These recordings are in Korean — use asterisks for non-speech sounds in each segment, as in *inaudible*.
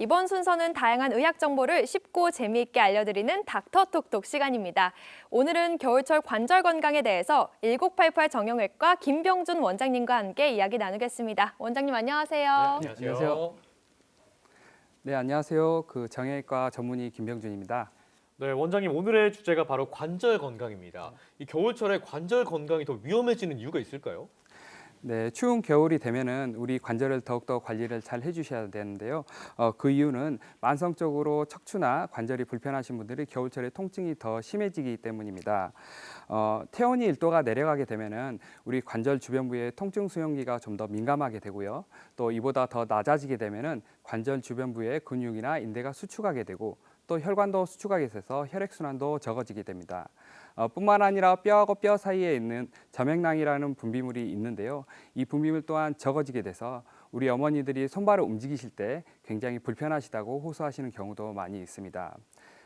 이번 순서는 다양한 의학 정보를 쉽고 재미있게 알려드리는 닥터 톡톡 시간입니다. 오늘은 겨울철 관절 건강에 대해서 1988 정형외과 김병준 원장님과 함께 이야기 나누겠습니다. 원장님 안녕하세요. 안녕하세요. 네, 안녕하세요. 그 정형외과 전문의 김병준입니다. 네, 원장님 오늘의 주제가 바로 관절 건강입니다. 이 겨울철에 관절 건강이 더 위험해지는 이유가 있을까요? 네, 추운 겨울이 되면은 우리 관절을 더욱더 관리를 잘 해주셔야 되는데요. 어, 그 이유는 만성적으로 척추나 관절이 불편하신 분들이 겨울철에 통증이 더 심해지기 때문입니다. 어, 태온이 1도가 내려가게 되면은 우리 관절 주변 부의 통증 수용기가 좀 더 민감하게 되고요. 또 이보다 더 낮아지게 되면은 관절 주변 부의 근육이나 인대가 수축하게 되고 또 혈관도 수축하게 돼서 혈액 순환도 적어지게 됩니다. 어, 뿐만 아니라 뼈하고 뼈 사이에 있는 점액낭이라는 분비물이 있는데요. 이 분비물 또한 적어지게 돼서 우리 어머니들이 손발을 움직이실 때 굉장히 불편하시다고 호소하시는 경우도 많이 있습니다.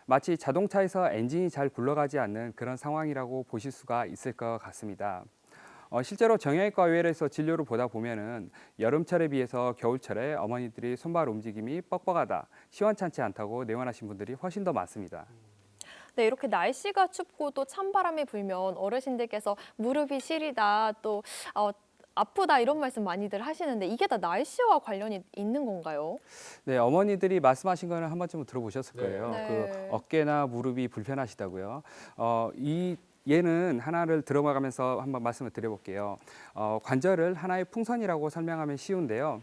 마치 자동차에서 엔진이 잘 굴러가지 않는 그런 상황이라고 보실 수가 있을 것 같습니다. 어, 실제로 정형외과 의원에서 진료를 보다 보면은 여름철에 비해서 겨울철에 어머니들이 손발 움직임이 뻑뻑하다, 시원찮지 않다고 내원하신 분들이 훨씬 더 많습니다. 네, 이렇게 날씨가 춥고 또 찬바람이 불면 어르신들께서 무릎이 시리다 또 어, 아프다 이런 말씀 많이들 하시는데 이게 다 날씨와 관련이 있는 건가요? 네, 어머니들이 말씀하신 거는 한 번쯤은 들어보셨을 네. 거예요. 네. 그 어깨나 무릎이 불편하시다고요. 어, 이 얘는 하나를 들어가면서 한번 말씀을 드려볼게요. 어, 관절을 하나의 풍선이라고 설명하면 쉬운데요.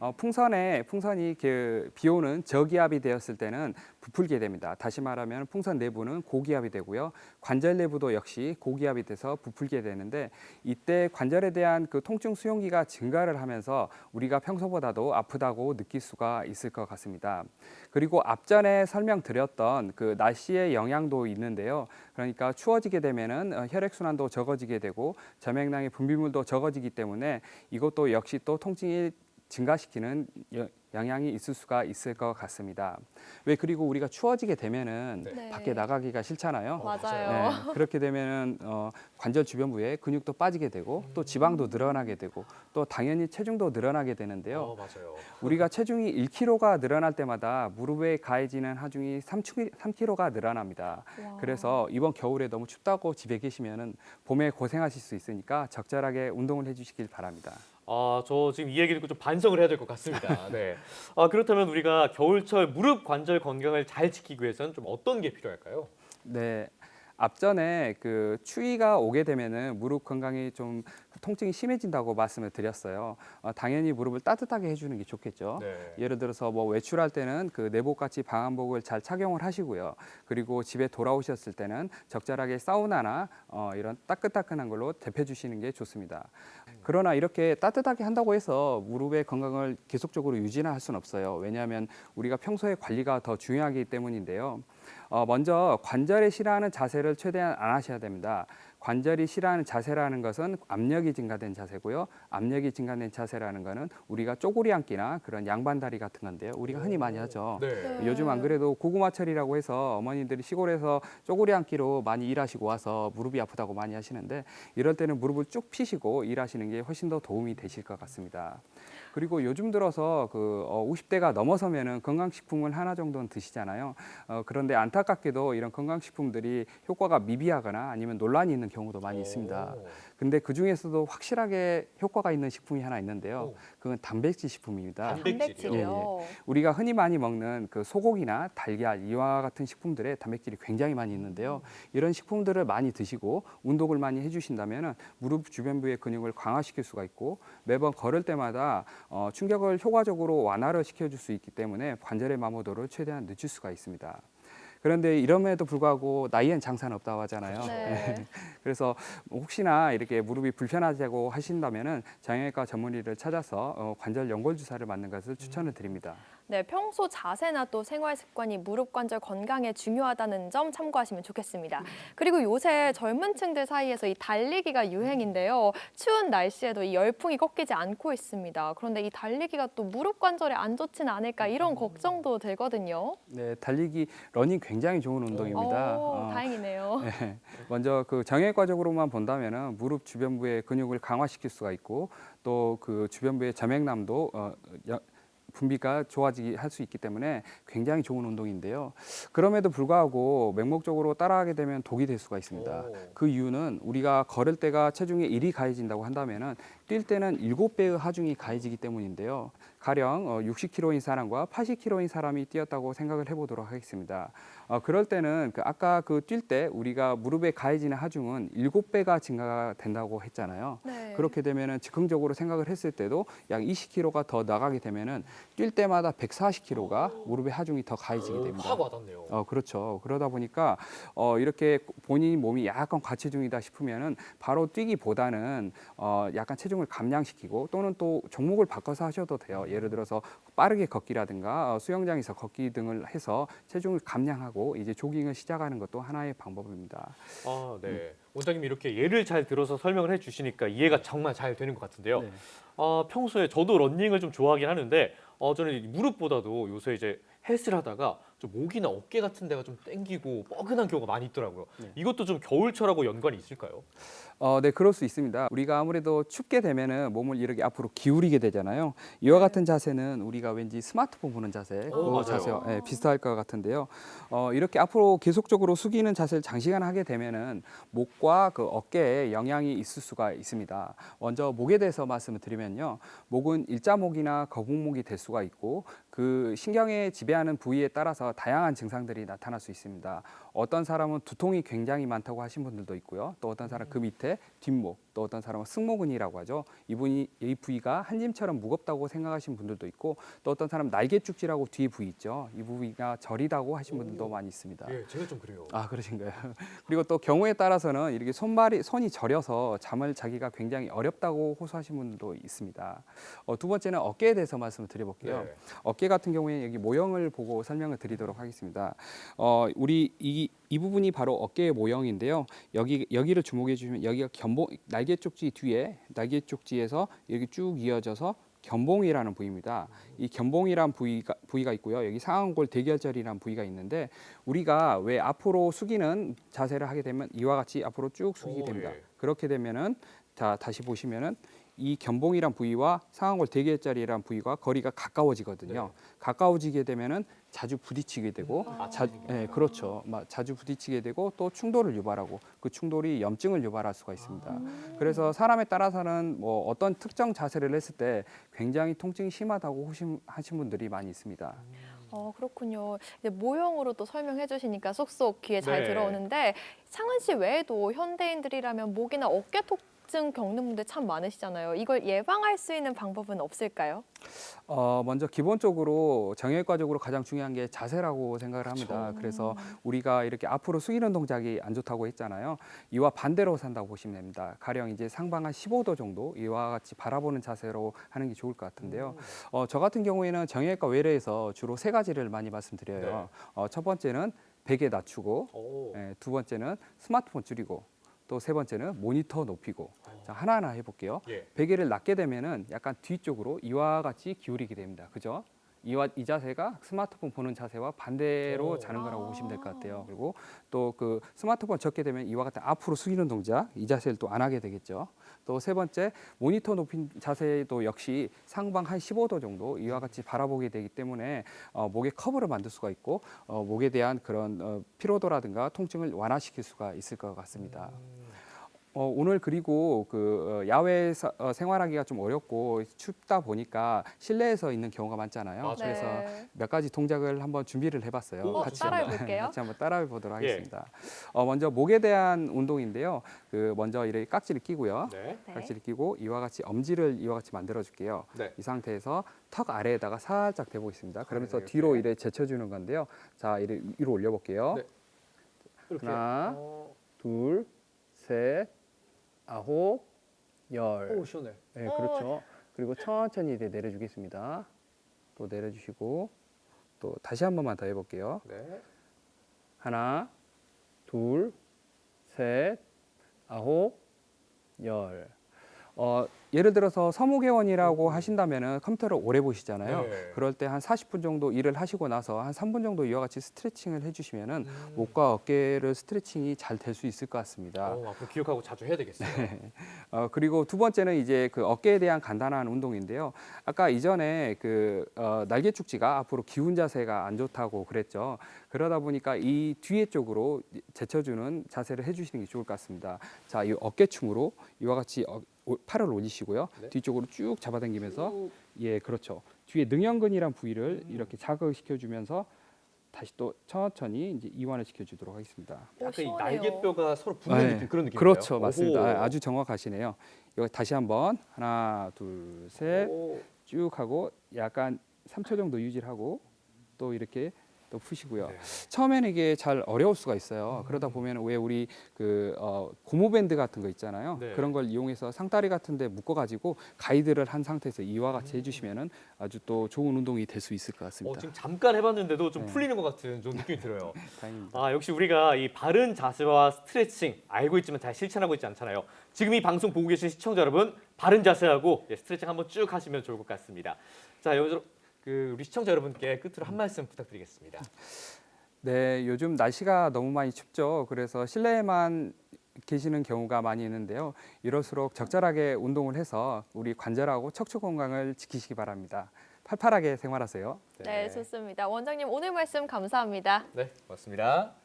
어, 풍선에 풍선이 그 비오는 저기압이 되었을 때는 부풀게 됩니다. 다시 말하면 풍선 내부는 고기압이 되고요. 관절 내부도 역시 고기압이 돼서 부풀게 되는데 이때 관절에 대한 그 통증 수용기가 증가를 하면서 우리가 평소보다도 아프다고 느낄 수가 있을 것 같습니다. 그리고 앞전에 설명드렸던 그 날씨의 영향도 있는데요. 그러니까 추워지게 되면은 어, 혈액 순환도 적어지게 되고 점액낭의 분비물도 적어지기 때문에 이것도 역시 또 통증이 증가시키는 여- 영향이 있을 수가 있을 것 같습니다. 왜 그리고 우리가 추워지게 되면은 네. 밖에 나가기가 싫잖아요. 어, 맞아요. 네, 그렇게 되면은 어, 관절 주변 부에 근육도 빠지게 되고 또 지방도 늘어나게 되고 또 당연히 체중도 늘어나게 되는데요. 어, 맞아요. 우리가 체중이 1kg가 늘어날 때마다 무릎에 가해지는 하중이 3kg가 늘어납니다. 와. 그래서 이번 겨울에 너무 춥다고 집에 계시면은 봄에 고생하실 수 있으니까 적절하게 운동을 해주시길 바랍니다. 아, 저 지금 이 얘기 듣고 좀 반성을 해야 될 것 같습니다. *laughs* 네. 아, 그렇다면 우리가 겨울철 무릎 관절 건강을 잘 지키기 위해서는 좀 어떤 게 필요할까요? 네. 앞전에 그 추위가 오게 되면은 무릎 건강이 좀 통증이 심해진다고 말씀을 드렸어요. 어, 당연히 무릎을 따뜻하게 해주는 게 좋겠죠. 네. 예를 들어서 뭐 외출할 때는 그 내복같이 방한복을 잘 착용을 하시고요. 그리고 집에 돌아오셨을 때는 적절하게 사우나나 어, 이런 따끈따끈한 걸로 데펴주시는 게 좋습니다. 그러나 이렇게 따뜻하게 한다고 해서 무릎의 건강을 계속적으로 유지는 할 수는 없어요. 왜냐하면 우리가 평소에 관리가 더 중요하기 때문인데요. 어, 먼저 관절에 싫어하는 자세를 최대한 안 하셔야 됩니다. 관절이 싫어하는 자세라는 것은 압력이 증가된 자세고요. 압력이 증가된 자세라는 것은 우리가 쪼그리 앉기나 그런 양반다리 같은 건데요. 우리가 흔히 많이 하죠. 네. 요즘 안 그래도 고구마철이라고 해서 어머니들이 시골에서 쪼그리 앉기로 많이 일하시고 와서 무릎이 아프다고 많이 하시는데 이럴 때는 무릎을 쭉 펴시고 일하시는 게 훨씬 더 도움이 되실 것 같습니다. 그리고 요즘 들어서 그 어, 50대가 넘어서면은 건강식품을 하나 정도는 드시잖아요. 어, 그런데 안타깝게도 이런 건강식품들이 효과가 미비하거나 아니면 논란이 있는 경우도 많이 있습니다. 오. 근데 그 중에서도 확실하게 효과가 있는 식품이 하나 있는데요. 오. 그건 단백질 식품입니다. 단백질이요? 단백질이요. 우리가 흔히 많이 먹는 그 소고기나 달걀 이와 같은 식품들에 단백질이 굉장히 많이 있는데요. 이런 식품들을 많이 드시고 운동을 많이 해주신다면 무릎 주변부의 근육을 강화시킬 수가 있고 매번 걸을 때마다 어, 충격을 효과적으로 완화를 시켜줄 수 있기 때문에 관절의 마모도를 최대한 늦출 수가 있습니다. 그런데 이럼에도 불구하고 나이엔 장사는 없다고 하잖아요. 네. *laughs* 그래서 혹시나 이렇게 무릎이 불편하다고 하신다면은 정형외과 전문의를 찾아서 어, 관절 연골 주사를 맞는 것을 추천을 드립니다. 네, 평소 자세나 또 생활 습관이 무릎 관절 건강에 중요하다는 점 참고하시면 좋겠습니다. 그리고 요새 젊은 층들 사이에서 이 달리기가 유행인데요. 추운 날씨에도 이 열풍이 꺾이지 않고 있습니다. 그런데 이 달리기가 또 무릎 관절에 안 좋지는 않을까 이런 걱정도 들거든요. 네, 달리기 러닝 굉장히 좋은 운동입니다. 오, 어, 다행이네요. *laughs* 네, 먼저 그 정형외과적으로만 본다면은 무릎 주변부의 근육을 강화시킬 수가 있고 또 그 주변부의 점액남도 어, 여- 분비가 좋아지게 할수 있기 때문에 굉장히 좋은 운동인데요. 그럼에도 불구하고 맹목적으로 따라하게 되면 독이 될 수가 있습니다. 오. 그 이유는 우리가 걸을 때가 체중의 일이 가해진다고 한다면은 뛸 때는 일곱 배의 하중이 가해지기 때문인데요. 가령 어, 60kg인 사람과 80kg인 사람이 뛰었다고 생각을 해보도록 하겠습니다. 어, 그럴 때는 그 아까 그 뛸 때 우리가 무릎에 가해지는 하중은 일곱 배가 증가가 된다고 했잖아요. 네. 그렇게 되면은 즉흥적으로 생각을 했을 때도 약 20kg가 더 나가게 되면은 뛸 때마다 140kg가 무릎에 하중이 더 가해지게 됩니다. 확 와닿네요. 어 그렇죠. 그러다 보니까 어 이렇게 본인 몸이 약간 과체중이다 싶으면은 바로 뛰기보다는 어 약간 체중을 감량시키고 또는 또 종목을 바꿔서 하셔도 돼요. 예를 들어서 빠르게 걷기라든가 어, 수영장에서 걷기 등을 해서 체중을 감량하고 이제 조깅을 시작하는 것도 하나의 방법입니다. 아, 네. 음. 원장님이 이렇게 예를 잘 들어서 설명을 해주시니까 이해가 정말 잘 되는 것 같은데요. 네. 아, 평소에 저도 러닝을 좀 좋아하긴 하는데 어, 저는 이 무릎보다도 요새 이제 헬스를 하다가 좀 목이나 어깨 같은 데가 좀 땡기고 뻐근한 경우가 많이 있더라고요. 네. 이것도 좀 겨울철하고 연관이 있을까요? 어, 네, 그럴 수 있습니다. 우리가 아무래도 춥게 되면은 몸을 이렇게 앞으로 기울이게 되잖아요. 이와 같은 자세는 우리가 왠지 스마트폰 보는 자세, 오, 그. 자세와 예, 비슷할 것 같은데요. 어, 이렇게 앞으로 계속적으로 숙이는 자세를 장시간 하게 되면은 목과 그 어깨에 영향이 있을 수가 있습니다. 먼저 목에 대해서 말씀을 드리면요. 목은 일자목이나 거북목이 될 수가 있고 그 신경에 지배하는 부위에 따라서 다양한 증상들이 나타날 수 있습니다. 어떤 사람은 두통이 굉장히 많다고 하신 분들도 있고요. 또 어떤 사람 그 밑에 뒷목, 또 어떤 사람은 승모근이라고 하죠. 이분이 이 부위가 한 짐처럼 무겁다고 생각하신 분들도 있고, 또 어떤 사람 날개죽지라고 뒤에 부위 있죠. 이 부위가 저리다고 하신 분들도 오. 많이 있습니다. 예, 제가 좀 그래요. 아 그러신가요? *laughs* 그리고 또 경우에 따라서는 이렇게 손발이 손이 저려서 잠을 자기가 굉장히 어렵다고 호소하신 분도 있습니다. 어, 두 번째는 어깨에 대해서 말씀을 드려볼게요. 네. 어깨 같은 경우에 여기 모형을 보고 설명을 드리도록 하겠습니다. 어, 우리 이, 이 부분이 바로 어깨의 모형인데요. 여기 여기를 주목해 주시면 여기가 견봉 날개 쪽지 뒤에 날개 쪽지에서 여기 쭉 이어져서 견봉이라는 부위입니다. 이 견봉이란 부위가 부위가 있고요. 여기 상완골 대결절이라는 부위가 있는데 우리가 왜 앞으로 숙이는 자세를 하게 되면 이와 같이 앞으로 쭉 숙이게 오, 됩니다. 예. 그렇게 되면은 자 다시 보시면은 이 견봉이란 부위와 상완골 대결자리란 부위가 거리가 가까워지거든요. 가까워지게 되면은 자주 부딪히게 되고 아, 자, 예, 그렇죠. 막 자주 부딪히게 되고 또 충돌을 유발하고 그 충돌이 염증을 유발할 수가 있습니다. 그래서 사람에 따라서는 뭐 어떤 특정 자세를 했을 때 굉장히 통증이 심하다고 호심하신 분들이 많이 있습니다. 어, 그렇군요. 이제 모형으로 또 설명해 주시니까 쏙쏙 귀에 잘 네. 들어오는데 창은 씨 외에도 현대인들이라면 목이나 어깨 통 증 겪는 분들 참 많으시잖아요. 이걸 예방할 수 있는 방법은 없을까요? 어, 먼저 기본적으로 정형외과적으로 가장 중요한 게 자세라고 생각을 합니다. 그래서 우리가 이렇게 앞으로 숙이는 동작이 안 좋다고 했잖아요. 이와 반대로 산다고 보시면 됩니다. 가령 이제 상방 한 15도 정도 이와 같이 바라보는 자세로 하는 게 좋을 것 같은데요. 어, 저 같은 경우에는 정형외과 외래에서 주로 세 가지를 많이 말씀드려요. 네. 어, 첫 번째는 베개 낮추고, 오. 예, 두 번째는 스마트폰 줄이고, 또 세 번째는 모니터 높이고. 자, 하나하나 해볼게요. 예. 베개를 낮게 되면은 약간 뒤쪽으로 이와 같이 기울이게 됩니다. 그죠? 이와 이 자세가 스마트폰 보는 자세와 반대로 오. 자는 거라고 아. 보시면 될 것 같아요. 그리고 또 그 스마트폰 적게 되면 이와 같은 앞으로 숙이는 동작 이 자세를 또 안 하게 되겠죠. 또 세 번째 모니터 높인 자세도 역시 상방 한 15도 정도 이와 같이 바라보게 되기 때문에 어, 목에 커브를 만들 수가 있고 어, 목에 대한 그런 어, 피로도라든가 통증을 완화시킬 수가 있을 것 같습니다. 어, 오늘 그리고 그 어, 야외 서, 어, 생활하기가 좀 어렵고 춥다 보니까 실내에서 있는 경우가 많잖아요. 맞아요. 그래서 네. 몇 가지 동작을 한번 준비를 해봤어요. 어, 따라해 한번, 볼게요. 같이 한번 따라해 보도록 예. 하겠습니다. 어, 먼저 목에 대한 운동인데요. 그 먼저 이렇게 깍지를 끼고요. 네. 네. 깍지를 끼고 이와 같이 엄지를 이와 같이 만들어 줄게요. 네. 이 상태에서 턱 아래에다가 살짝 대고 있습니다. 그러면서 네, 이렇게. 뒤로 이래 제쳐주는 건데요. 자, 이래 위로 올려볼게요. 네. 이렇게. 하나, 어, 둘, 셋, 아홉, 열. 오, 시원해. 네, 어. 그렇죠. 그리고 천천히 이제 내려주겠습니다. 또 내려주시고 또 다시 한 번만 더 해볼게요. 네. 하나, 둘, 셋, 아홉, 열. 어, 예를 들어서 서무개원이라고 하신다면은 컴퓨터를 오래 보시잖아요. 네. 그럴 때 한 40분 정도 일을 하시고 나서 한 3분 정도 이와 같이 스트레칭을 해주시면은 음. 목과 어깨를 스트레칭이 잘 될 수 있을 것 같습니다. 어, 앞으로 기억하고 자주 해야 되겠어요. *laughs* 어, 그리고 두 번째는 이제 그 어깨에 대한 간단한 운동인데요. 아까 이전에 그 어, 날개 축지가 앞으로 기운 자세가 안 좋다고 그랬죠. 그러다 보니까 이 뒤에 쪽으로 제쳐주는 자세를 해주시는 게 좋을 것 같습니다. 자, 이 어깨춤으로 이와 같이 어, 오- 팔을 올리시고요. 네. 뒤쪽으로 쭉 잡아당기면서 예, 그렇죠. 뒤에 능형근이란 부위를 이렇게 자극시켜 주면서 다시 또 천천히 이제 이완을 시켜주도록 하겠습니다. 오, 약간 이. 날개뼈가 서로 붙는 네, 느낌 그런 느낌인가요? 그렇죠, 맞습니다. 아, 아주 정확하시네요. 이거 다시 한번 하나, 둘, 셋. 오. 쭉 하고 약간 3초 정도 유지를 하고 또 이렇게 또 푸시고요. 네. 처음에는 이게 잘 어려울 수가 있어요. 음. 그러다 보면 왜 우리 그 어, 고무 밴드 같은 거 있잖아요. 네. 그런 걸 이용해서 상다리 같은데 묶어가지고 가이드를 한 상태에서 이와 같이 음. 해주시면은 아주 또 좋은 운동이 될 수 있을 것 어, 같습니다. 지금 잠깐 해봤는데도 좀 네. 풀리는 것 같은 좀 느낌이 들어요. *laughs* 다행입니다. 아 역시 우리가 이 바른 자세와 스트레칭 알고 있지만 잘 실천하고 있지 않잖아요. 지금 이 방송 보고 계신 시청자 여러분 바른 자세하고 예, 스트레칭 한번 쭉 하시면 좋을 것 같습니다. 자 여기서 그 우리 시청자 여러분께 끝으로 한 말씀 부탁드리겠습니다. 네, 요즘 날씨가 너무 많이 춥죠. 그래서 실내에만 계시는 경우가 많이 있는데요. 이럴수록 적절하게 운동을 해서 우리 관절하고 척추 건강을 지키시기 바랍니다. 팔팔하게 생활하세요. 네, 좋습니다. 원장님 오늘 말씀 감사합니다. 네, 고맙습니다.